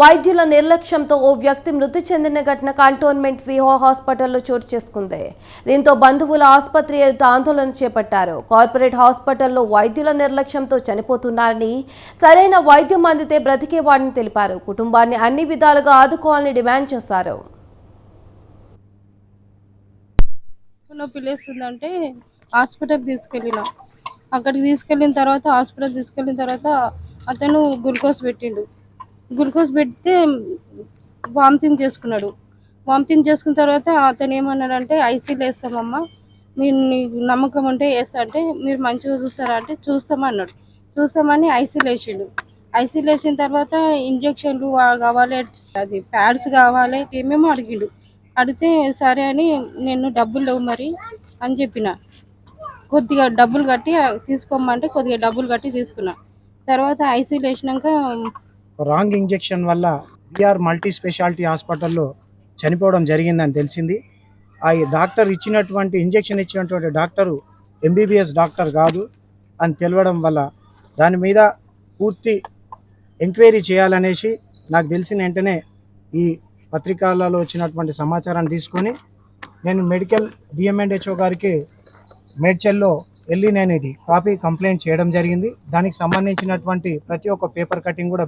వైద్యుల నిర్లక్ష్యంతో ఓ వ్యక్తి మృతి చెందిన ఘటన కంటోన్మెంట్ విహో హాస్పిటల్లో చోటు చేసుకుంది. దీంతో బంధువుల ఆసుపత్రి ఎదుట ఆందోళన చేపట్టారు. కార్పొరేట్ హాస్పిటల్లో వైద్యుల నిర్లక్ష్యంతో చనిపోతున్నారని సరైన వైద్యం అందితే బ్రతికేవాడని తెలిపారు. కుటుంబాన్ని అన్ని విధాలుగా ఆదుకోవాలని డిమాండ్ చేశారు. నొప్పి లేస్తుందంటే హాస్పిటల్కి తీసుకెళ్ళిన. అక్కడికి తీసుకెళ్ళిన తర్వాత హాస్పిటల్ తీసుకెళ్ళిన తర్వాత అతను గ్లూకోజ్ పెట్టిండు. గ్లూకోజ్ పెడితే వామిటింగ్ చేసుకున్నాడు. వామిటింగ్ చేసుకున్న తర్వాత అతను ఏమన్నాడంటే ఐసీలు వేస్తామమ్మా. మీరు నీకు నమ్మకం ఉంటే వేస్తా అంటే మీరు మంచిగా చూస్తారా అంటే చూస్తామన్నాడు చూస్తామని ఐసీలు వేసిండు. ఐసీలు వేసిన తర్వాత ఇంజక్షన్లు కావాలి అది ప్యాడ్స్ కావాలి ఏమేమో అడిగిండు. అడిగితే సరే అని నేను డబ్బులు లేవు మరి అని చెప్పిన. కొద్దిగా డబ్బులు కట్టి తీసుకోమంటే కొద్దిగా డబ్బులు కట్టి తీసుకున్నా. తర్వాత ఐసీలు వేసినాక రాంగ్ ఇంజెక్షన్ వల్ల విఆర్ మల్టీ స్పెషాలిటీ హాస్పిటల్లో చనిపోవడం జరిగిందని తెలిసింది. ఆ డాక్టర్ ఇచ్చినటువంటి ఇంజెక్షన్ ఇచ్చినటువంటి డాక్టరు ఎంబీబీఎస్ డాక్టర్ కాదు అని తెలవడం వల్ల దాని మీద పూర్తి ఎంక్వైరీ చేయాలనేసి నాకు తెలిసిన వెంటనే ఈ పత్రికలలో వచ్చినటువంటి సమాచారాన్ని తీసుకొని నేను మెడికల్ డిఎంఎండ్హెచ్ఓ గారికి మేడ్చల్లో వెళ్ళి నేను ఇది కాపీ కంప్లైంట్ చేయడం జరిగింది. దానికి సంబంధించినటువంటి ప్రతి ఒక్క పేపర్ కటింగ్ కూడా